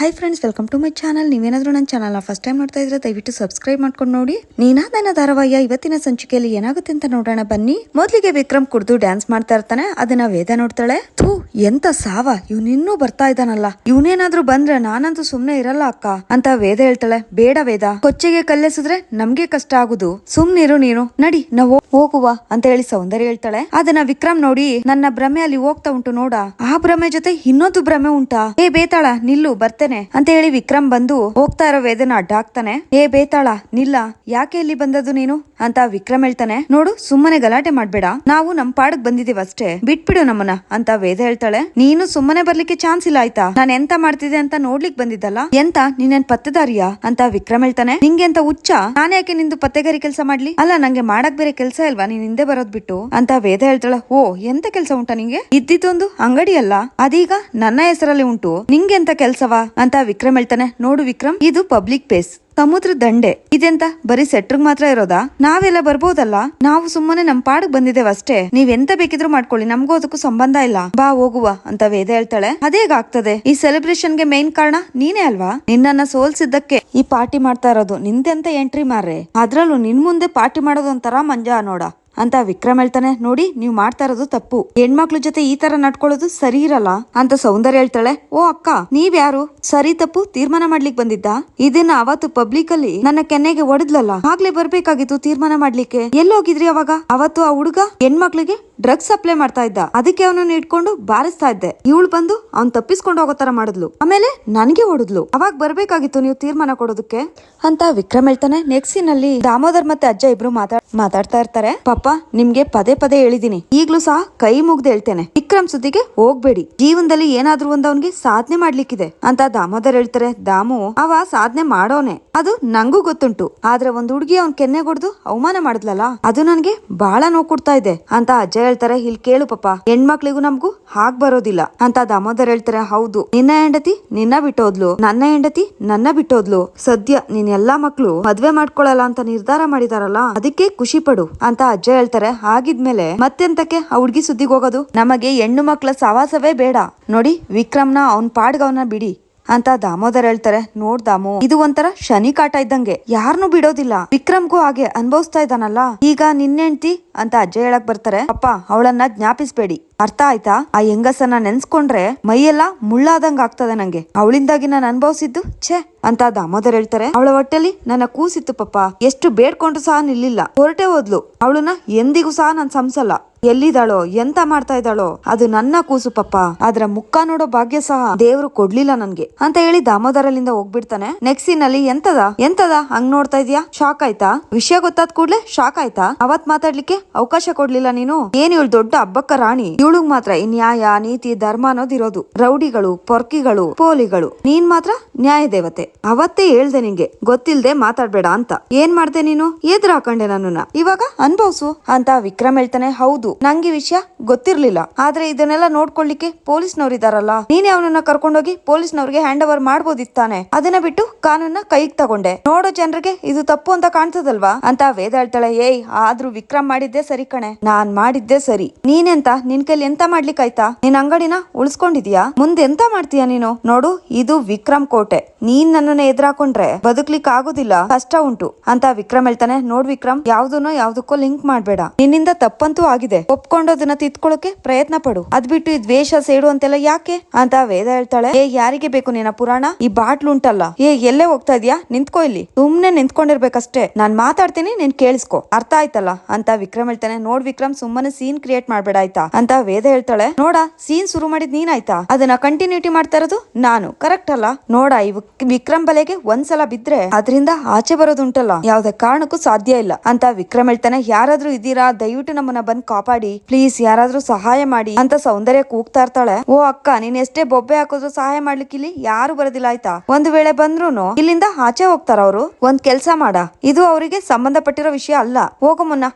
Hi friends welcome to my channel ನೀವೇನಾದ್ರೂ ನನ್ನ ಚಾನಲ್ನ ಫಸ್ಟ್ ಟೈಮ್ ನೋಡ್ತಾ ಇದ್ರೆ ದಯವಿಟ್ಟು ಸಬ್ಸ್ಕ್ರೈಬ್ ಮಾಡ್ಕೊಂಡು ನೋಡಿ. ನೀನಾದನ ಧಾರಾವಾಹಿಯ ಇವತ್ತಿನ ಸಂಚಿಕೆಯಲ್ಲಿ ಏನಾಗುತ್ತೆ ಅಂತ ನೋಡೋಣ ಬನ್ನಿ. ಮೊದಲಿಗೆ ವಿಕ್ರಮ್ ಕುಡ್ದು ಡ್ಯಾನ್ಸ್ ಮಾಡ್ತಾ ಇರ್ತಾನೆ, ಅದನ್ನ ವೇದ ನೋಡ್ತಾಳೆ. ಥೂ, ಎಂತ ಸಾವ ಇವನಿನ್ನೂ ಬರ್ತಾ ಇದ್ದಾನಲ್ಲ. ಇವನೇನಾದ್ರೂ ಬಂದ್ರೆ ನಾನಂತೂ ಸುಮ್ನೆ ಇರಲ್ಲ ಅಕ್ಕ, ಅಂತ ವೇದ ಹೇಳ್ತಾಳೆ. ಬೇಡ ವೇದ, ಕೊಚ್ಚೆಗೆ ಕಲ್ಲೆಸಿದ್ರೆ ನಮ್ಗೆ ಕಷ್ಟ ಆಗುದು. ಸುಮ್ನಿರು ನೀನು, ನಡಿ, ನಾವು ಹೋಗುವ, ಅಂತ ಹೇಳಿ ಸೌಂದರ್ಯ ಹೇಳ್ತಾಳೆ. ಅದನ್ನ ವಿಕ್ರಮ್ ನೋಡಿ, ನನ್ನ ಭ್ರಮೆ ಅಲ್ಲಿ ಹೋಗ್ತಾ ಉಂಟು ನೋಡ. ಆ ಭ್ರಮೆ ಜೊತೆ ಇನ್ನೊಂದು ಭ್ರಮೆ ಉಂಟಾ. ಏ ಬೇತಾಳ, ನಿಲ್ಲು, ಬರ್ತೇನೆ. ಅಂತ ಹೇಳಿ ವಿಕ್ರಮ್ ಬಂದು ಹೋಗ್ತಾ ಇರೋ ವೇದನ ಅಡ್ಡಾಕ್ತಾನೆ. ಏ ಬೇತಾಳ, ನಿಲ್ಲ. ಯಾಕೆ ಇಲ್ಲಿ ಬಂದದ್ದು ನೀನು? ಅಂತ ವಿಕ್ರಮ್ ಹೇಳ್ತಾನೆ. ನೋಡು, ಸುಮ್ಮನೆ ಗಲಾಟೆ ಮಾಡ್ಬೇಡ. ನಾವು ನಮ್ ಪಾಡಕ್ ಬಂದಿದೀವಿ ಅಷ್ಟೇ. ಬಿಟ್ಬಿಡು ನಮ್ಮನ್ನ, ಅಂತ ವೇದ ಹೇಳ್ತಾಳೆ. ನೀನು ಸುಮ್ಮನೆ ಬರ್ಲಿಕ್ಕೆ ಚಾನ್ಸ್ ಇಲ್ಲ ಆಯ್ತಾ? ನಾನ್ ಎಂತ ಮಾಡ್ತಿದ್ದೆ ಅಂತ ನೋಡ್ಲಿಕ್ ಬಂದಿದ್ದಲ್ಲ? ಎಂತ? ನೀನೇನ್ ಪತ್ತೆದಾರಿಯಾ? ಅಂತ ವಿಕ್ರಮ್ ಹೇಳ್ತಾನೆ. ನಿಂಗೆ ಅಂತ ಹುಚ್ಚ? ನಾನು ಯಾಕೆ ನಿಂದು ಪತ್ತೆಗಾರಿ ಕೆಲಸ ಮಾಡ್ಲಿ? ಅಲ್ಲ, ನಂಗೆ ಮಾಡಕ್ ಬೇರೆ ಕೆಲಸ ಇಲ್ವಾ? ನೀನ್ ಹಿಂದೆ ಬರೋದ್ ಬಿಟ್ಟು. ಅಂತ ವೇದ ಹೇಳ್ತಾಳೆ. ಓ, ಎಂತ ಕೆಲಸ ಉಂಟಾ ನಿಂಗೆ? ಇದ್ದಿದ್ದೊಂದು ಅಂಗಡಿ ಅಲ್ಲ ಅದೀಗ ನನ್ನ ಹೆಸರಲ್ಲಿ ಉಂಟು. ನಿಂಗೆ ಎಂತ ಕೆಲ್ಸವಾ? ಅಂತ ವಿಕ್ರಮ್ ಹೇಳ್ತಾನೆ. ನೋಡು ವಿಕ್ರಮ್, ಇದು ಪಬ್ಲಿಕ್ ಪ್ಲೇಸ್. ಸಮುದ್ರ ದಂಡೆ. ಇದೆಂತ? ಬರೀ ಸೆಟ್ರಿಗೆ ಮಾತ್ರ ಇರೋದಾ? ನಾವೆಲ್ಲ ಬರ್ಬೋದಲ್ಲ? ನಾವು ಸುಮ್ಮನೆ ನಮ್ ಪಾಡಕ್ ಬಂದಿದ್ದೇವೆ ಅಷ್ಟೇ. ನೀವ್ ಎಂತ ಬೇಕಿದ್ರು ಮಾಡ್ಕೊಳ್ಳಿ. ನಮ್ಗೂ ಅದಕ್ಕೂ ಸಂಬಂಧ ಇಲ್ಲ. ಬಾ, ಹೋಗುವ ಅಂತ ವೇದ ಹೇಳ್ತಾಳೆ. ಅದೇಗಾಗ್ತದೆ? ಈ ಸೆಲೆಬ್ರೇಷನ್ಗೆ ಮೇನ್ ಕಾರಣ ನೀನೇ ಅಲ್ವಾ? ನಿನ್ನನ್ನ ಸೋಲ್ಸಿದ್ದಕ್ಕೆ ಈ ಪಾರ್ಟಿ ಮಾಡ್ತಾ ಇರೋದು. ನಿಂದೆಂತ ಎಂಟ್ರಿ ಮಾರ್ರೆ? ಅದ್ರಲ್ಲೂ ನಿನ್ ಮುಂದೆ ಪಾರ್ಟಿ ಮಾಡೋದು ಒಂಥರ ಮಂಜಾ ನೋಡ. ಅಂತ ವಿಕ್ರಮ್ ಹೇಳ್ತಾನೆ. ನೋಡಿ, ನೀವ್ ಮಾಡ್ತಾ ಇರೋದು ತಪ್ಪು. ಹೆಣ್ಮಕ್ಳ ಜೊತೆ ಈ ತರ ನಡ್ಕೊಳ್ಳೋದು ಸರಿ ಇರಲ್ಲ ಅಂತ ಸೌಂದರ್ಯ ಹೇಳ್ತಾಳೆ. ಓ, ಅಕ್ಕ, ನೀವ್ ಯಾರು? ಸರಿ ತಪ್ಪು, ತೀರ್ಮಾನ ಮಾಡ್ಲಿಕ್ ಬಂದಿದ್ದ? ಇದನ್ನ ಅವತ್ತು ಪಬ್ಲಿಕ್ ಅಲ್ಲಿ ನನ್ನ ಕೆನ್ನೆಗೆ ಒಡದ್ಲಲ್ಲ? ಆಗ್ಲೇ ಬರ್ಬೇಕಾಗಿತ್ತು ತೀರ್ಮಾನ ಮಾಡ್ಲಿಕ್ಕೆ. ಎಲ್ಲೋಗಿದ್ರಿ ಅವಾಗ? ಅವತ್ತು ಆ ಹುಡುಗ ಹೆಣ್ಮಕ್ಳಿಗೆ ಡ್ರಗ್ಸ್ ಸಪ್ಲೈ ಮಾಡ್ತಾ ಇದ್ದ. ಅದಕ್ಕೆ ಅವನನ್ನ ಇಟ್ಕೊಂಡು ಬಾರಿಸ್ತಾ ಇದ್ದೆ. ಇವಳು ಬಂದು ಅವ್ನ್ ತಪ್ಪಿಸ್ಕೊಂಡು ಹೋಗೋ ತರ ಮಾಡಿದ್ಲು. ಆಮೇಲೆ ನನ್ಗೆ ಹೊಡೆದ್ಲು. ಅವಾಗ ಬರ್ಬೇಕಾಗಿತ್ತು ನೀವು ತೀರ್ಮಾನ ಕೊಡೋದಕ್ಕೆ? ಅಂತ ವಿಕ್ರಮ್ ಹೇಳ್ತಾನೆ. ನೆಕ್ಸ್ಟ್ ಸೀನ್ ಅಲ್ಲಿ ದಾಮೋದರ್ ಮತ್ತೆ ಅಜ್ಜ ಇಬ್ರು ಮಾತಾಡ್ ಮಾತಾಡ್ತಾ ಇರ್ತಾರೆ. ಪಾಪ, ನಿಮ್ಗೆ ಪದೇ ಪದೇ ಹೇಳಿದೀನಿ. ಈಗ್ಲೂ ಸಹ ಕೈ ಮುಗ್ದು ಹೇಳ್ತೇನೆ. ವಿಕ್ರಮ್ ಸುದ್ದಿಗೆ ಹೋಗ್ಬೇಡಿ. ಜೀವನದಲ್ಲಿ ಏನಾದ್ರೂ ಒಂದ್ ಅವನ್ಗೆ ಸಾಧನೆ ಮಾಡ್ಲಿಕ್ಕಿದೆ ಅಂತ ದಾಮೋದರ್ ಹೇಳ್ತಾರೆ. ದಾಮು, ಅವ ಸಾಧನೆ ಮಾಡೋನೆ. ಅದು ನಂಗೂ ಗೊತ್ತುಂಟು. ಆದ್ರೆ ಒಂದ್ ಹುಡುಗಿ ಅವ್ನ್ ಕೆನ್ನೆಗೊಡ್ದು ಅವಮಾನ ಮಾಡಿದ್ಲಲ್ಲ? ಅದು ನನ್ಗೆ ಬಹಳ ನೋವು ಕೊಡ್ತಾ ಇದೆ ಅಂತ ಅಜ್ಜ ಹೇಳ್ತಾರೆ, ಇಲ್ಲಿ ಕೇಳು ಪಾಪ. ಹೆಣ್ಮಕ್ಳಿಗೂ ನಮ್ಗೂ ಹಾಗ್ ಬರೋದಿಲ್ಲ. ಅಂತ ದಾಮೋದರ್ ಹೇಳ್ತಾರೆ, ಹೌದು. ನಿನ್ನ ಹೆಂಡತಿ ನಿನ್ನ ಬಿಟ್ಟೋದ್ಲು. ನನ್ನ ಹೆಂಡತಿ ನನ್ನ ಬಿಟ್ಟೋದ್ಲು. ಸದ್ಯ ನಿನ್ ಎಲ್ಲಾ ಮಕ್ಳು ಮದ್ವೆ ಮಾಡ್ಕೊಳಲ್ಲ ಅಂತ ನಿರ್ಧಾರ ಮಾಡಿದಾರಲ್ಲ, ಅದಕ್ಕೆ ಖುಷಿ ಪಡು. ಅಂತ ಅಜ್ಜ ಹೇಳ್ತಾರೆ, ಹಾಗಿದ್ಮೇಲೆ ಮತ್ತೆಂತಕ್ಕೆ ಆ ಹುಡ್ಗಿ ಸುದ್ದಿಗೆ ಹೋಗೋದು? ನಮಗೆ ಹೆಣ್ಣು ಮಕ್ಳ ಸವಾಸವೇ ಬೇಡ. ನೋಡಿ ವಿಕ್ರಮ್ನ ಅವ್ನ್ ಪಾಡ್ಗವನ್ನ ಬಿಡಿ. ಅಂತ ದಾಮೋದರ್ ಹೇಳ್ತಾರೆ. ನೋಡ್ ದಾಮು, ಇದು ಒಂಥರ ಶನಿ ಕಾಟ ಇದ್ದಂಗೆ. ಯಾರನ್ನು ಬಿಡೋದಿಲ್ಲ. ವಿಕ್ರಮ್ಗೂ ಹಾಗೆ ಅನ್ಭವಿಸ್ತಾ ಇದ್ದಾನಲ್ಲ. ಈಗ ನಿನ್ನೆಂಟಿ ಅಂತ ಅಜ್ಜ ಹೇಳಕ್ ಬರ್ತಾರೆ. ಅಪ್ಪ, ಅವಳನ್ನ ಜ್ಞಾಪಿಸ್ಬೇಡಿ. ಅರ್ಥ ಆಯ್ತಾ? ಆ ಹೆಂಗಸನ್ನ ನೆನ್ಸ್ಕೊಂಡ್ರೆ ಮೈಯೆಲ್ಲ ಮುಳ್ಳಾದಂಗ ಆಗ್ತದೆ ನಂಗೆ. ಅವಳಿಂದಾಗಿ ನಾನು ಅನ್ಭವಿಸಿದ್ದು ಛೇ ಅಂತ ದಾಮೋದರ್ ಹೇಳ್ತಾರೆ. ಅವಳ ಹೊಟ್ಟೆಲಿ ನನ್ನ ಕೂಸಿತ್ತು ಪಪ್ಪ. ಎಷ್ಟು ಬೇಡ್ಕೊಂಡ್ರು ಸಹ ನಿಲ್ಲಿಲ್ಲ. ಹೊರಟೆ ಹೋದ್ಲು. ಅವಳನ್ನ ಎಂದಿಗೂ ಸಹ ನಾನ್ ಸಂಸಲ್ಲ. ಎಲ್ಲಿದ್ದಾಳೋ, ಎಂತ ಮಾಡ್ತಾ ಇದ್ದಾಳೋ, ಅದು ನನ್ನ ಕೂಸು ಪಪ್ಪ. ಅದ್ರ ಮುಖ ನೋಡೋ ಭಾಗ್ಯ ಸಹ ದೇವ್ರು ಕೊಡ್ಲಿಲ್ಲ ನನ್ಗೆ. ಅಂತ ಹೇಳಿ ದಾಮೋದರಲ್ಲಿಂದ ಹೋಗ್ಬಿಡ್ತಾನೆ. ನೆಕ್ಸ್ಟ್ ಸೀನ್ ಅಲ್ಲಿ ಎಂತದ? ಎಂತದ? ಹಂಗ್ ನೋಡ್ತಾ ಇದೀಯಾ? ಶಾಕ್ ಆಯ್ತಾ? ವಿಷಯ ಗೊತ್ತಾದ್ ಕೂಡ್ಲೆ ಶಾಕ್ ಆಯ್ತಾ? ಅವತ್ ಮಾತಾಡ್ಲಿಕ್ಕೆ ಅವಕಾಶ ಕೊಡ್ಲಿಲ್ಲ ನೀನು? ಏನ್ ಇವಳು ದೊಡ್ಡ ಹಬ್ಬಕ್ಕ ರಾಣಿ? ಇವಳಗ್ ಮಾತ್ರ ಈ ನ್ಯಾಯ, ನೀತಿ, ಧರ್ಮ ಅನ್ನೋದಿರೋದು ರೌಡಿಗಳು, ಪೊರ್ಕಿಗಳು, ಪೋಲಿಗಳು. ನೀನ್ ಮಾತ್ರ ನ್ಯಾಯ ದೇವತೆ. ಅವತ್ತೇ ಹೇಳ್ದೆ ನಿಂಗೆ, ಗೊತ್ತಿಲ್ದೆ ಮಾತಾಡ್ಬೇಡ ಅಂತ. ಏನ್ ಮಾಡ್ದೆ ನೀನು? ಎದ್ರು ಹಾಕೊಂಡೆ ನನ್ನನ್ನ. ಇವಾಗ ಅನ್ಭವ್ಸು ಅಂತ ವಿಕ್ರಮ್ ಹೇಳ್ತಾನೆ, ಹೌದು. ನಂಗೆ ವಿಷಯ ಗೊತ್ತಿರ್ಲಿಲ್ಲ. ಆದ್ರೆ ಇದನ್ನೆಲ್ಲ ನೋಡ್ಕೊಳ್ಳಿಕ್ಕೆ ಪೊಲೀಸ್ನವ್ರು ಇದಾರಲ್ಲ ನೀನೇ ಅವನನ್ನ ಕರ್ಕೊಂಡೋಗಿ ಪೊಲೀಸ್ನವ್ರಿಗೆ ಹ್ಯಾಂಡ್ ಓವರ್ ಮಾಡ್ಬೋದಿತ್ತಾನೆ. ಅದನ್ನ ಬಿಟ್ಟು ಕಾನೂನ ಕೈಗೆ ತಗೊಂಡೆ. ನೋಡೋ ಜನರಿಗೆ ಇದು ತಪ್ಪು ಅಂತ ಕಾಣ್ತದಲ್ವಾ? ಅಂತ ವೇದ ಹೇಳ್ತಾಳೆ, ಏಯ್, ಆದ್ರೂ ವಿಕ್ರಮ್ ಮಾಡಿದ್ದೆ ಸರಿ ಕಣೆ. ನಾನ್ ಮಾಡಿದ್ದೆ ಸರಿ. ನೀನೆಂತ ನಿನ್ ಕೈಲಿ ಎಂತ ಮಾಡ್ಲಿಕ್ಕಾಯ್ತಾ? ನಿನ್ ಅಂಗಡಿನ ಉಳಿಸ್ಕೊಂಡಿದ್ಯಾ? ಮುಂದೆ ಎಂತ ಮಾಡ್ತೀಯಾ ನೀನು? ನೋಡು, ಇದು ವಿಕ್ರಮ್ ಕೋಟೆ. ನೀನ್ ನನ್ನನ್ನ ಎದುರಾಕೊಂಡ್ರೆ ಬದುಕ್ಲಿಕ್ ಆಗೋದಿಲ್ಲ ಕಷ್ಟ ಉಂಟು. ಅಂತ ವಿಕ್ರಮ್ ಹೇಳ್ತಾನೆ, ನೋಡ್ ವಿಕ್ರಮ್ ಯಾವ್ದನ್ನೋ ಯಾವ್ದಕ್ಕೋ ಲಿಂಕ್ ಮಾಡ್ಬೇಡ. ನಿನ್ನಿಂದ ತಪ್ಪಂತೂ ಆಗಿದೆ. ಒಪ್ಕೊಂಡೋದನ್ನ ತಿದ್ಕೊಳ್ಳೋಕೆ ಪ್ರಯತ್ನ ಪಡು. ಅದ್ ಬಿಟ್ಟು ಈ ದ್ವೇಷ ಸೇಡು ಅಂತೆಲ್ಲ ಯಾಕೆ? ಅಂತ ವೇದ ಹೇಳ್ತಾಳೆ. ಏ, ಯಾರಿಗೆ ಬೇಕು ನಿನ್ನ ಪುರಾಣ? ಈ ಬಾಟ್ಲು ಉಂಟಲ್ಲ. ಏ, ಎಲ್ಲೇ ಹೋಗ್ತಾ ಇದ್ಯಾ? ನಿಂತ್ಕೋ ಇಲ್ಲಿ. ಸುಮ್ನೆ ನಿಂತ್ಕೊಂಡಿರ್ಬೇಕಷ್ಟೇ. ನಾನ್ ಮಾತಾಡ್ತೀನಿ, ನೀನ್ ಕೇಳಿಸ್ಕೊ. ಅರ್ಥ ಆಯ್ತಲ್ಲ? ಅಂತ ವಿಕ್ರಮ್ ಹೇಳ್ತಾನೆ. ನೋಡ್ ವಿಕ್ರಮ್, ಸುಮ್ಮನೆ ಸೀನ್ ಕ್ರಿಯೇಟ್ ಮಾಡ್ಬೇಡ, ಆಯ್ತಾ? ಅಂತ ವೇದ ಹೇಳ್ತಾಳೆ. ನೋಡ, ಸೀನ್ ಶುರು ಮಾಡಿದ್ ನೀನ್ ಆಯ್ತಾ? ಅದನ್ನ ಕಂಟಿನ್ಯೂಟಿ ಮಾಡ್ತಾ ಇರೋದು ನಾನು. ಕರೆಕ್ಟ್ ಅಲ್ಲ? ನೋಡ, ಈ ವಿಕ್- ವಿಕ್ರಮ್ ಬಲೆಗೆ ಒಂದ್ಸಲ ಬಿದ್ರೆ ಅದರಿಂದ ಆಚೆ ಬರೋದುಂಟಲ್ಲ? ಯಾವ್ದೇ ಕಾರಣಕ್ಕೂ ಸಾಧ್ಯ ಇಲ್ಲ. ಅಂತ ವಿಕ್ರಮ್ ಹೇಳ್ತಾನೆ. ಯಾರಾದ್ರೂ ಇದೀರಾ ದಯವಿಟ್ಟು ನಮ್ಮನ್ನ ಬಂದ್ ಕಾಪಾಡಿ. ಪ್ಲೀಸ್ ಯಾರಾದ್ರೂ ಸಹಾಯ ಮಾಡಿ ಅಂತ ಸೌಂದರ್ಯ ಕೂಗ್ತಾ ಇರ್ತಾಳೆ. ಓ ಅಕ್ಕ, ನೀನ್ ಎಷ್ಟೇ ಬೊಬ್ಬೆ ಹಾಕಿದ್ರು ಸಹಾಯ ಮಾಡ್ಲಿಕ್ಕೆ ಇಲ್ಲಿ ಯಾರು ಬರೋದಿಲ್ಲ ಆಯ್ತಾ? ಒಂದ್ ವೇಳೆ ಬಂದ್ರೂನು ಇಲ್ಲಿಂದ ಆಚೆ ಹೋಗ್ತಾರ ಅವರು? ಒಂದ್ ಕೆಲ್ಸ ಮಾಡ. ಇದು ಅವರಿಗೆ ಸಂಬಂಧಪಟ್ಟಿರೋ ವಿಷಯ ಅಲ್ಲ. ಹೋಗೋ ಮುನ್ನ.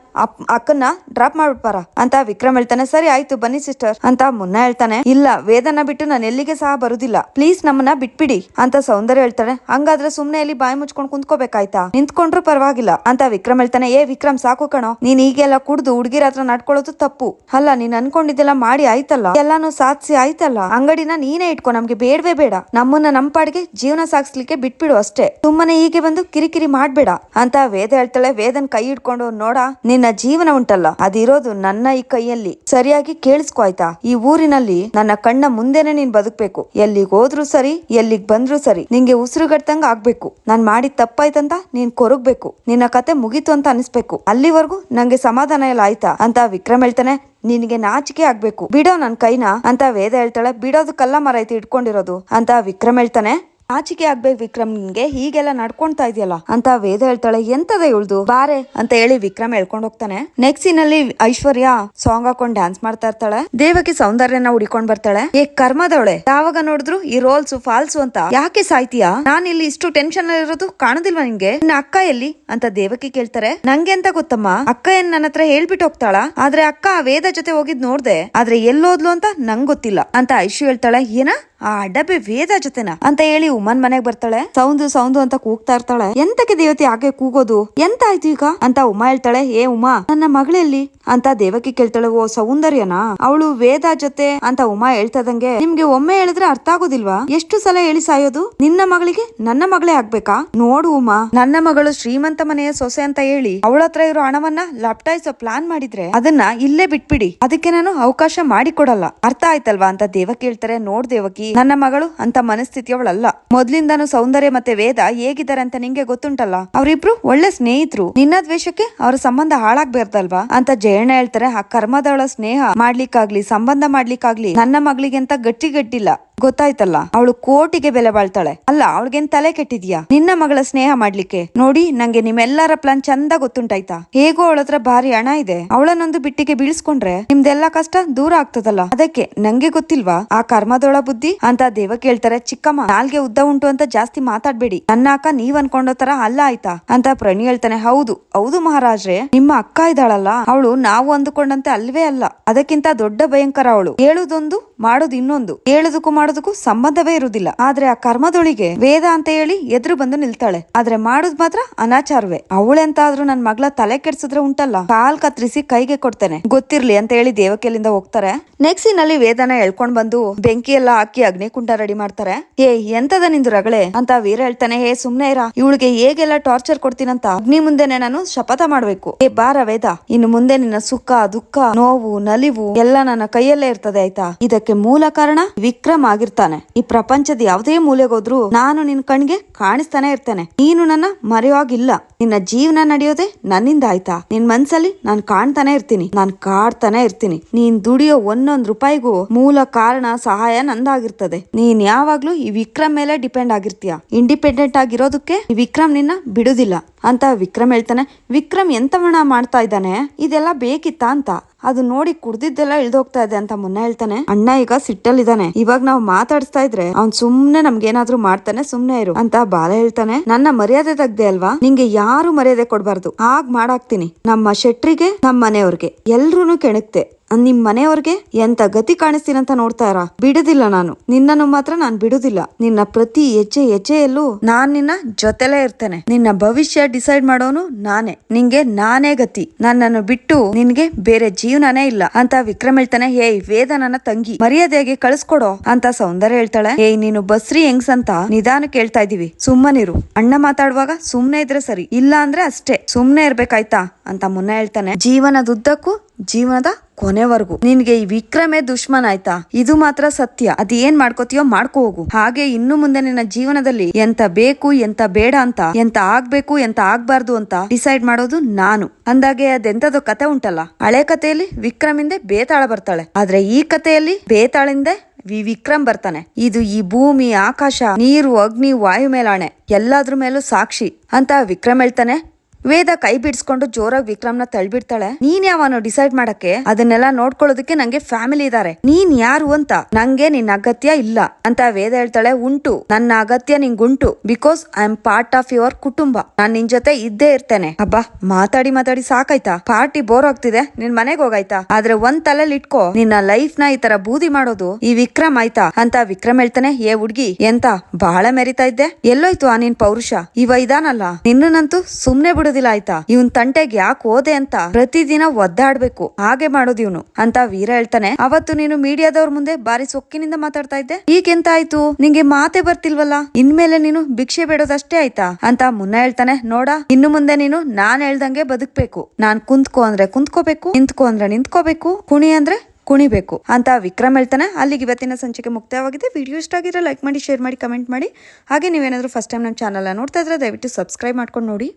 ಅಕ್ಕನ್ನ ಡ್ರಾಪ್ ಮಾಡ್ಬಿಟ್ಪಾರ. ಅಂತ ವಿಕ್ರಮ್ ಹೇಳ್ತಾನೆ. ಸರಿ, ಆಯ್ತು, ಬನ್ನಿ ಸಿಸ್ಟರ್ ಅಂತ ಮುನ್ನ ಹೇಳ್ತಾನೆ. ಇಲ್ಲ, ವೇದನ ಬಿಟ್ಟು ನಾನು ಎಲ್ಲಿಗೆ ಸಹ ಬರುದಿಲ್ಲ. ಪ್ಲೀಸ್ ನಮ್ಮನ್ನ ಬಿಟ್ಬಿಡಿ ಅಂತ ಸೌಂದರ್ಯ ಹೇಳ್ತಾನೆ ಹಂಗಾದ್ರೆ ಸುಮ್ನೆ ಇಲ್ಲಿ ಬಾಯಿ ಮುಚ್ಕೊಂಡು ಕುಂತ್ಕೋಬೇಕಾಯ್ತಾ? ನಿಂತ್ಕೊಂಡ್ರು ಪರವಾಗಿಲ್ಲ ಅಂತ ವಿಕ್ರಮ್ ಹೇಳ್ತಾನೆ. ಏ ವಿಕ್ರಮ್, ಸಾಕು ಕಣೋ. ನೀನ್ ಈಗೆಲ್ಲ ಕುಡ್ದು ಹುಡುಗಿರ ಹತ್ರ ತಪ್ಪು. ಅಲ್ಲ, ನೀನ್ ಅನ್ಕೊಂಡಿದ್ದೆಲ್ಲ ಮಾಡಿ ಆಯ್ತಲ್ಲ? ಎಲ್ಲಾನು ಸಾಧಿಸಿ ಆಯ್ತಲ್ಲ? ಅಂಗಡಿನ ನೀನೇ ಇಟ್ಕೊ, ನಮ್ಗೆ ಬೇಡವೇ ಬೇಡ. ನಮ್ಮನ್ನ ನಮ್ ಪಾಡಿಗೆ ಜೀವನ ಸಾಗಿಸ್ಲಿಕ್ಕೆ ಬಿಟ್ಬಿಡು ಅಷ್ಟೇ. ಸುಮ್ಮನೆ ಹೀಗೆ ಬಂದು ಕಿರಿಕಿರಿ ಮಾಡ್ಬೇಡ. ಅಂತ ವೇದ ಹೇಳ್ತಾಳೆ. ವೇದನ್ ಕೈ ಹಿಡ್ಕೊಂಡು, ನೋಡ, ನಿನ್ನ ಜೀವನ ಉಂಟಲ್ಲ? ಅದಿರೋದು ನನ್ನ ಈ ಕೈಯಲ್ಲಿ. ಸರಿಯಾಗಿ ಕೇಳಿಸ್ಕೊ ಆಯ್ತಾ? ಈ ಊರಿನಲ್ಲಿ ನನ್ನ ಕಣ್ಣ ಮುಂದೆನೆ ನೀನ್ ಬದುಕ್ಬೇಕು. ಎಲ್ಲಿಗ್ ಹೋದ್ರು ಸರಿ, ಎಲ್ಲಿಗ್ ಬಂದ್ರು ಸರಿ, ನಿಂಗೆ ಉಸಿರುಗಟ್ಟಂಗ ಆಗ್ಬೇಕು. ನಾನ್ ಮಾಡಿದ ತಪ್ಪಾಯ್ತಂತ ನೀನ್ ಕೊರಗ್ಬೇಕು. ನಿನ್ನ ಕತೆ ಮುಗೀತು ಅಂತ ಅನಿಸ್ಬೇಕು. ಅಲ್ಲಿವರೆಗೂ ನಂಗೆ ಸಮಾಧಾನ ಎಲ್ಲ ಆಯ್ತಾ? ಅಂತ ವಿಕ್ರಮ್ ಹೇಳ್ತಾನೆ, ನಿನಗೆ ನಾಚಿಕೆ ಆಗ್ಬೇಕು. ಬಿಡೋ ನನ್ನ ಕೈನ, ಅಂತ ವೇದ ಹೇಳ್ತಾಳೆ. ಬಿಡೋದು ಕಲ್ಲ ಮರ ಐತಿ ಇಟ್ಕೊಂಡಿರೋದು, ಅಂತ ವಿಕ್ರಮ್ ಹೇಳ್ತಾನೆ. ಆಚಿಕೆ ಆಗ್ಬೇಕು ವಿಕ್ರಮ್ ನಿನ್ಗೆ ಹೀಗೆಲ್ಲ ನಡ್ಕೊಂತಾ ಇದೆಯಲ್ಲ? ಅಂತ ವೇದ ಹೇಳ್ತಾಳೆ, ಎಂತದ ಇವಳ್ದು? ಬಾರೆ, ಅಂತ ಹೇಳಿ ವಿಕ್ರಮ್ ಹೇಳ್ಕೊಂಡ್ ಹೋಗ್ತಾನೆ. ನೆಕ್ಸ್ಟ್ ಸೀನಲ್ಲಿ ಐಶ್ವರ್ಯ ಸಾಂಗ್ ಹಾಕೊಂಡ್ ಡ್ಯಾನ್ಸ್ ಮಾಡ್ತಾ ಇರ್ತಾಳೆ. ದೇವಕಿ ಸೌಂದರ್ಯನ ಹುಡಿಕೊಂಡ್ ಬರ್ತಾಳೆ. ಏ ಕರ್ಮದವಳೆ ಯಾವಾಗ ನೋಡಿದ್ರು ಈ ರೋಲ್ಸ್, ಫಾಲ್ಸು ಅಂತ? ಯಾಕೆ ಸಾಯ್ತೀಯಾ? ನಾನ್ ಇಲ್ಲಿ ಇಷ್ಟು ಟೆನ್ಷನ್ ಇರೋದು ಕಾಣುದಿಲ್ವಾ ನಿಂಗೆ? ನಿನ್ನ ಅಕ್ಕ ಎಲ್ಲಿ? ಅಂತ ದೇವಕಿ ಕೇಳ್ತಾರೆ. ನಂಗೆ ಅಂತ ಗೊತ್ತಮ್ಮ? ಅಕ್ಕ ಏನ್ ನನ್ನ ಹತ್ರ ಹೇಳ್ಬಿಟ್ಟು ಹೋಗ್ತಾಳ? ಆದ್ರೆ ಅಕ್ಕ ವೇದ ಜೊತೆ ಹೋಗಿದ್ ನೋಡ್ದೆ. ಆದ್ರೆ ಎಲ್ಲೋದ್ಲು ಅಂತ ನಂಗ್ ಗೊತ್ತಿಲ್ಲ, ಅಂತ ಐಶು ಹೇಳ್ತಾಳೆ. ಏನ? ಆ ಡಬ್ಬಿ ವೇದ ಜೊತೆನ ಅಂತ ಹೇಳಿ ಉಮನ್ ಮನೆಗ್ ಬರ್ತಾಳೆ. ಸೌಂದು ಸೌಂದು ಅಂತ ಕೂಗ್ತಾ ಇರ್ತಾಳೆ. ಎಂತಕ್ಕೆ ದೇವತೆ ಹಾಗೆ ಕೂಗೋದು? ಎಂತ ಆಯ್ತು ಈಗ? ಅಂತ ಉಮಾ ಹೇಳ್ತಾಳೆ ಏ ಉಮಾ, ನನ್ನ ಮಗಳಲ್ಲಿ? ಅಂತ ದೇವಕಿ ಕೇಳ್ತಾಳೆ, ಓ ಸೌಂದರ್ಯನಾ? ಅವಳು ವೇದ ಜೊತೆ? ಅಂತ ಉಮಾ ಹೇಳ್ತದಂಗೆ ನಿಮ್ಗೆ ಒಮ್ಮೆ ಹೇಳಿದ್ರೆ ಅರ್ಥ ಆಗೋದಿಲ್ವಾ? ಎಷ್ಟು ಸಲ ಹೇಳಿ ಸಾಯೋದು? ನಿನ್ನ ಮಗಳಿಗೆ? ನನ್ನ ಮಗಳೇ ಆಗ್ಬೇಕಾ? ನೋಡು ಉಮಾ, ನನ್ನ ಮಗಳು ಶ್ರೀಮಂತ ಮನೆಯ ಸೊಸೆ ಅಂತ ಹೇಳಿ ಅವಳ ಹತ್ರ ಇರೋ ಹಣವನ್ನ ಲಪ್ಟಾಯಿಸೋ ಪ್ಲಾನ್ ಮಾಡಿದ್ರೆ ಅದನ್ನ ಇಲ್ಲೇ ಬಿಟ್ಬಿಡಿ. ಅದಕ್ಕೆ ನಾನು ಅವಕಾಶ ಮಾಡಿಕೊಡಲ್ಲ. ಅರ್ಥ ಆಯ್ತಲ್ವಾ? ಅಂತ ದೇವಕಿ ಹೇಳ್ತಾರೆ, ನೋಡ್ ದೇವಕಿ ನನ್ನ ಮಗಳು ಅಂತ ಮನಸ್ಥಿತಿಯವಳಲ್ಲ. ಮೊದ್ಲಿಂದಾನು ಸೌಂದರ್ಯ ಮತ್ತೆ ವೇದ ಹೇಗಿದ್ದಾರೆ ಅಂತ ನಿಂಗೆ ಗೊತ್ತುಂಟಲ್ಲ? ಅವರಿಬ್ರು ಒಳ್ಳೆ ಸ್ನೇಹಿತರು. ನಿನ್ನ ದ್ವೇಷಕ್ಕೆ ಅವ್ರ ಸಂಬಂಧ ಹಾಳಾಗ್ಬೇರ್ದಲ್ವಾ ಅಂತ ಜಯಣ್ಣ ಹೇಳ್ತಾರೆ, ಆ ಕರ್ಮದವಳ ಸ್ನೇಹ ಮಾಡ್ಲಿಕ್ಕಾಗ್ಲಿ, ಸಂಬಂಧ ಮಾಡ್ಲಿಕ್ಕಾಗ್ಲಿ ನನ್ನ ಮಗಳಿಗೆ ಅಂತ ಗಟ್ಟಿ ಗಟ್ಟಿಲ್ಲ ಗೊತ್ತಾಯ್ತಲ್ಲ? ಅವಳು ಕೋಟಿಗೆ ಬೆಲೆ ಬಾಳ್ತಾಳೆ. ಅಲ್ಲ, ಅವಳಿಗೇನ್ ತಲೆ ಕೆಟ್ಟಿದ್ಯಾ? ನಿನ್ನ ಮಗಳ ಸ್ನೇಹ ಮಾಡ್ಲಿಕ್ಕೆ. ನೋಡಿ, ನಂಗೆ ನಿಮ್ಮೆಲ್ಲರ ಪ್ಲಾನ್ ಚಂದ ಗೊತ್ತುಂಟಾಯ್ತಾ? ಹೇಗೋ ಅವಳ ಹತ್ರ ಭಾರಿ ಹಣ ಇದೆ. ಅವಳನ್ನೊಂದು ಬಿಟ್ಟಿಗೆ ಬೀಳ್ಸ್ಕೊಂಡ್ರೆ ನಿಮ್ದೆಲ್ಲ ಕಷ್ಟ ದೂರ ಆಗ್ತದಲ್ಲ? ಅದಕ್ಕೆ ನಂಗೆ ಗೊತ್ತಿಲ್ವಾ? ಆ ಕರ್ಮದೊಳ ಬುದ್ಧಿ? ಅಂತ ದೇವ ಕೇಳ್ತಾರೆ, ಚಿಕ್ಕಮ್ಮ. ನಾಲ್ಗೆ ಉದ್ದ ಉಂಟು ಅಂತ ಜಾಸ್ತಿ ಮಾತಾಡ್ಬೇಡಿ. ನನ್ನ ಅಕ್ಕ ನೀವ್ ಅನ್ಕೊಂಡೋ ತರ ಅಲ್ಲ ಆಯ್ತಾ? ಅಂತ ಪ್ರಣಿ ಹೇಳ್ತಾನೆ, ಹೌದು. ಹೌದು ಮಹಾರಾಜ್ರೆ. ನಿಮ್ಮ ಅಕ್ಕ ಇದ್ದಾಳಲ್ಲ? ಅವಳು ನಾವು ಅಂದುಕೊಂಡಂತೆ ಅಲ್ವೇ ಅಲ್ಲ. ಅದಕ್ಕಿಂತ ದೊಡ್ಡ ಭಯಂಕರ ಅವಳು. ಹೇಳುದೊಂದು, ಮಾಡೋದು ಇನ್ನೊಂದು. ಹೇಳುದಕ್ಕೂ ಮಾಡೋದಕ್ಕೂ ಸಂಬಂಧವೇ ಇರುವುದಿಲ್ಲ. ಆದ್ರೆ ಆ ಕರ್ಮದೊಳಿಗೆ ವೇದ ಅಂತ ಹೇಳಿ ಎದುರು ಬಂದು ನಿಲ್ತಾಳೆ. ಆದ್ರೆ ಮಾಡುದ್ ಮಾತ್ರ ಅನಾಚಾರವೇ. ಅವಳೆಂತಾದ್ರೂ ನನ್ ಮಗಳ ತಲೆ ಕೆಡ್ಸಿದ್ರೆ ಉಂಟಲ್ಲ. ಕಾಲ್ ಕತ್ರಿಸಿ ಕೈಗೆ ಕೊಡ್ತೇನೆ. ಗೊತ್ತಿರ್ಲಿ ಅಂತ ಹೇಳಿ ದೇವಕೆಲಿಂದ ಹೋಗ್ತಾರೆ. ನೆಕ್ಸ್ಟ್ನಲ್ಲಿ ವೇದನ ಎಳ್ಕೊಂಡ್ ಬಂದು ಬೆಂಕಿ ಎಲ್ಲ ಹಾಕಿ ಅಗ್ನಿಕುಂಡ ರೆಡಿ ಮಾಡ್ತಾರೆ. ಏ ಎಂತದ ನಿಂದು ರಗಳೆ? ಅಂತ ವೀರ ಹೇಳ್ತಾನೆ, ಹೇ, ಸುಮ್ನೆ ಇರ. ಇವಳಿಗೆ ಹೇಗೆಲ್ಲ ಟಾರ್ಚರ್ ಕೊಡ್ತೀನಂತ? ಅಗ್ನಿ ಮುಂದೆನೆ ನಾನು ಶಪಥ ಮಾಡ್ಬೇಕು. ಏ, ಬಾರ ವೇದ. ಇನ್ನು ಮುಂದೆ ನಿನ್ನ ಸುಖ, ದುಃಖ, ನೋವು, ನಲಿವು ಎಲ್ಲ ನನ್ನ ಕೈಯಲ್ಲೇ ಇರ್ತದೆ, ಆಯ್ತಾ? ಇದಕ್ಕೆ ಮೂಲ ಕಾರಣ ವಿಕ್ರಮ್ ಆಗಿರ್ತಾನೆ. ಈ ಪ್ರಪಂಚದ ಯಾವುದೇ ಮೂಲೆಗೋದ್ರು ನಾನು ನಿನ್ ಕಣ್ಗೆ ಕಾಣಿಸ್ತಾನೆ ಇರ್ತೇನೆ. ನೀನು ನನ್ನ ಮರೆಯುವಾಗಿಲ್ಲ ನಿನ್ನ ಜೀವನ ನಡೆಯೋದೇ ನನ್ನಿಂದ ಆಯ್ತಾ? ನಿನ್ ಮನ್ಸಲ್ಲಿ ನಾನ್ ಕಾಣ್ತಾನೆ ಇರ್ತೀನಿ. ನಾನ್ ಕಾಡ್ತಾನೆ ಇರ್ತೀನಿ. ನೀನ್ ದುಡಿಯೋ ಒಂದೊಂದ್ ರೂಪಾಯಿಗೂ ಮೂಲ ಕಾರಣ ಸಹಾಯ ನಂದಾಗಿರ್ತದೆ. ನೀನ್ ಯಾವಾಗ್ಲೂ ಈ ವಿಕ್ರಮ್ ಮೇಲೆ ಡಿಪೆಂಡ್ ಆಗಿರ್ತೀಯ? ಇಂಡಿಪೆಂಡೆಂಟ್ ಆಗಿರೋದಕ್ಕೆ ಈ ವಿಕ್ರಮ್ ನಿನ್ನ ಬಿಡುದಿಲ್ಲ. ಅಂತ ವಿಕ್ರಮ್ ಹೇಳ್ತಾನೆ. ವಿಕ್ರಮ್ ಎಂತವಣ ಮಾಡ್ತಾ ಇದ್ದಾನೆ? ಇದೆಲ್ಲ ಬೇಕಿತ್ತಾ ಅಂತ. ಅದು ನೋಡಿ ಕುಡ್ದಿದ್ದೆಲ್ಲ ಇಳ್ದೋಗ್ತಾ ಇದೆ ಅಂತ ಮುನ್ನ ಹೇಳ್ತಾನೆ. ಅಣ್ಣ ಈಗ ಸಿಟ್ಟಲ್ಲಿದ್ದಾನೆ. ಇವಾಗ ನಾವು ಮಾತಾಡಿಸ್ತಾ ಇದ್ರೆ ಅವ್ನ್ ಸುಮ್ನೆ ನಮ್ಗೇನಾದ್ರೂ ಮಾಡ್ತಾನೆ, ಸುಮ್ನೆ ಇರು ಅಂತ ಬಾಲ ಹೇಳ್ತಾನೆ. ನನ್ನ ಮರ್ಯಾದೆ ತೆಗ್ದೆ ಅಲ್ವಾ? ನಿಂಗೆ ಯಾರು ಮರ್ಯಾದೆ ಕೊಡ್ಬಾರ್ದು. ಆಗ್ ಮಾಡಾಕ್ತೀನಿ. ನಮ್ಮ ಶೆಟ್ರಿಗೆ ನಮ್ಮ ಮನೆಯವ್ರಿಗೆ ಎಲ್ರೂನು ಕೆಣಕ್ತೆ. ನಿಮ್ ಮನೆಯವ್ರಿಗೆ ಎಂತ ಗತಿ ಕಾಣಿಸ್ತೀನಂತ ನೋಡ್ತಾ ಇರ? ಬಿಡುದಿಲ್ಲ ನಾನು. ನಿನ್ನನ್ನು ಮಾತ್ರ ನಾನ್ ಬಿಡುದಿಲ್ಲ. ನಿನ್ನ ಪ್ರತಿ ಹೆಜ್ಜೆ ಹೆಜ್ಜೆಯಲ್ಲೂ ನಾನ್ ನಿನ್ನ ಜೊತೆಲೇ ಇರ್ತೇನೆ. ನಿನ್ನ ಭವಿಷ್ಯ ಡಿಸೈಡ್ ಮಾಡೋನು ನಾನೇ. ನಿಂಗೆ ನಾನೇ ಗತಿ. ನನ್ನನ್ನು ಬಿಟ್ಟು ನಿನ್ಗೆ ಬೇರೆ ಜೀವನನೇ ಇಲ್ಲ. ಅಂತ ವಿಕ್ರಮ್ ಹೇಳ್ತಾನೆ ಏಯ್ ವೇದ ನನ್ನ ತಂಗಿ. ಮರ್ಯಾದೆಯಾಗಿ ಕಳಿಸ್ಕೊಡೋ ಅಂತ ಸೌಂದರ್ಯ ಹೇಳ್ತಾಳೆ. ಏಯ್ ನೀನು ಬಸ್ರಿ ಹೆಂಗ್ಸ್ ಅಂತ ನಿಧಾನ ಕೇಳ್ತಾ ಇದೀವಿ ಸುಮ್ಮನಿರು ಅಣ್ಣ ಮಾತಾಡುವಾಗ ಸುಮ್ನೆ ಇದ್ರೆ ಸರಿ. ಇಲ್ಲ ಅಂದ್ರೆ ಅಷ್ಟೇ. ಸುಮ್ನೆ ಇರ್ಬೇಕಾಯ್ತಾ? ಅಂತ ಮುನ್ನ ಹೇಳ್ತಾನೆ. ಜೀವನದುದ್ದಕ್ಕೂ ಜೀವನದ ಕೊನೆವರೆಗೂ. ನಿನ್ಗೆ ಈ ವಿಕ್ರಮೇ ದುಶ್ಮನ್ ಆಯ್ತಾ? ಇದು ಮಾತ್ರ ಸತ್ಯ. ಅದ್ ಏನ್ ಮಾಡ್ಕೋತೀಯೋ ಮಾಡ್ಕೋ ಹೋಗು. ಹಾಗೆ ಇನ್ನು ಮುಂದೆ ನಿನ್ನ ಜೀವನದಲ್ಲಿ ಎಂತ ಬೇಕು, ಎಂತ ಬೇಡ ಅಂತ, ಎಂತ ಆಗ್ಬೇಕು, ಎಂತ ಆಗ್ಬಾರ್ದು ಅಂತ ಡಿಸೈಡ್ ಮಾಡೋದು ನಾನು. ಅಂದಾಗೆ ಅದೆಂತದೋ ಕತೆ ಉಂಟಲ್ಲ. ಹಳೆ ಕಥೆಯಲ್ಲಿ ವಿಕ್ರಮಿಂದೆ ಬೇತಾಳ ಬರ್ತಾಳೆ. ಆದ್ರೆ ಈ ಕಥೆಯಲ್ಲಿ ಬೇತಾಳಿಂದೆ ವಿ ವಿಕ್ರಮ್ ಬರ್ತಾನೆ. ಇದು ಈ ಭೂಮಿ, ಆಕಾಶ, ನೀರು, ಅಗ್ನಿ ವಾಯು ಮೇಲಾಣೆ ಎಲ್ಲಾದ್ರ ಮೇಲೂ ಸಾಕ್ಷಿ ಅಂತ ವಿಕ್ರಮ್ ಹೇಳ್ತಾನೆ. ವೇದ ಕೈ ಬಿಡಿಸ್ಕೊಂಡು ಜೋರಾಗಿ ವಿಕ್ರಮ್ನ ತಳ್ಬಿಡ್ತಾಳೆ. ನೀನ್ ಯಾವನು ಡಿಸೈಡ್ ಮಾಡಕ್ಕೆ ಅದನ್ನೆಲ್ಲ ನೋಡ್ಕೊಳ್ಳೋದಕ್ಕೆ ನಂಗೆ ಫ್ಯಾಮಿಲಿ ಇದಾರೆ. ನೀನ್ ಯಾರು ಅಂತ ನಂಗೆ ನಿನ್ ಅಗತ್ಯ ಇಲ್ಲ ಅಂತ ವೇದ ಹೇಳ್ತಾಳೆ. ಉಂಟು, ನನ್ನ ಅಗತ್ಯ ನಿಂಗುಂಟು. Because I am part of your ಕುಟುಂಬ. ನಾನ್ ನಿನ್ ಜೊತೆ ಇದ್ದೇ ಇರ್ತೇನೆ. ಅಬ್ಬಾ, ಮಾತಾಡಿ ಮಾತಾಡಿ ಸಾಕಾಯ್ತಾ? ಪಾರ್ಟಿ ಬೋರ್ ಆಗ್ತಿದೆ. ನಿನ್ ಮನೆಗ್ ಹೋಗಾಯ್ತಾ? ಆದ್ರೆ ಒಂದ್ ತಲೆಲ್ ಇಟ್ಕೋ, ನಿನ್ನ ಲೈಫ್ನ ಈ ತರ ಬೂದಿ ಮಾಡೋದು ಈ ವಿಕ್ರಮ್ ಆಯ್ತಾ? ಅಂತ ವಿಕ್ರಮ್ ಹೇಳ್ತಾನೆ. ಏ ಹುಡ್ಗಿ, ಎಂತ ಬಹಳ ಮೆರಿತಾ ಇದ್ದೆ? ಎಲ್ಲೋಯ್ತು ಆ ನಿನ್ ಪೌರುಷ? ಇವ ಇದಾನಲ್ಲ ನಿನ್ನನಂತೂ ಸುಮ್ನೆ ಬಿಡುದಿಲ್ಲ ಆಯ್ತಾ? ಇವನ್ ತಂಟೆಗೆ ಯಾಕೆ ಓದೆ ಅಂತ ಪ್ರತಿದಿನ ಒದ್ದಾಡ್ಬೇಕು. ಹಾಗೆ ಮಾಡೋದು ಇವನು. ಅಂತ ವೀರ ಹೇಳ್ತಾನೆ. ಅವತ್ತು ನೀನು ಮೀಡಿಯಾದವ್ರ ಮುಂದೆ ಬಾರಿ ಸೊಕ್ಕಿನಿಂದ ಮಾತಾಡ್ತಾ ಇದ್ದೆ. ಈಗೆಂತ ಆಯ್ತು ನಿಂಗೆ ಮಾತೆ ಬರ್ತಿಲ್ವಲ್ಲ? ಇನ್ಮೇಲೆ ನೀನು ಭಿಕ್ಷೆ ಬೇಡೋದಷ್ಟೇ ಆಯ್ತಾ? ಅಂತ ಮುನ್ನ ಹೇಳ್ತಾನೆ. ನೋಡ, ಇನ್ನು ಮುಂದೆ ನೀನು ನಾನ್ ಹೇಳ್ದಂಗೆ ಬದುಕ್ಬೇಕು. ನಾನ್ ಕುಂತ್ಕೊ ಅಂದ್ರೆ ಕುಂತ್ಕೋಬೇಕು, ನಿಂತ್ಕೊ ಅಂದ್ರೆ ನಿಂತ್ಕೋಬೇಕು, ಕುಣಿ ಅಂದ್ರೆ ಕುಣಿಬೇಕು ಅಂತ ವಿಕ್ರಮ್ ಹೇಳ್ತಾನೆ. ಅಲ್ಲಿಗೆ ಇವತ್ತಿನ ಸಂಚಿಕೆ ಮುಕ್ತಾಯವಾಗಿದೆ. ವಿಡಿಯೋ ಇಷ್ಟ ಆಗಿದ್ರೆ ಲೈಕ್ ಮಾಡಿ, ಶೇರ್ ಮಾಡಿ, ಕಮೆಂಟ್ ಮಾಡಿ. ಹಾಗೆ ನೀವೇನಾದರೂ ಫಸ್ಟ್ ಟೈಮ್ ನಮ್ಮ ಚಾನಲ್ ನೋಡ್ತಾ ಇದ್ರೆ ದಯವಿಟ್ಟು ಸಬ್ಸ್ಕ್ರೈಬ್ ಮಾಡ್ಕೊಂಡು ನೋಡಿ.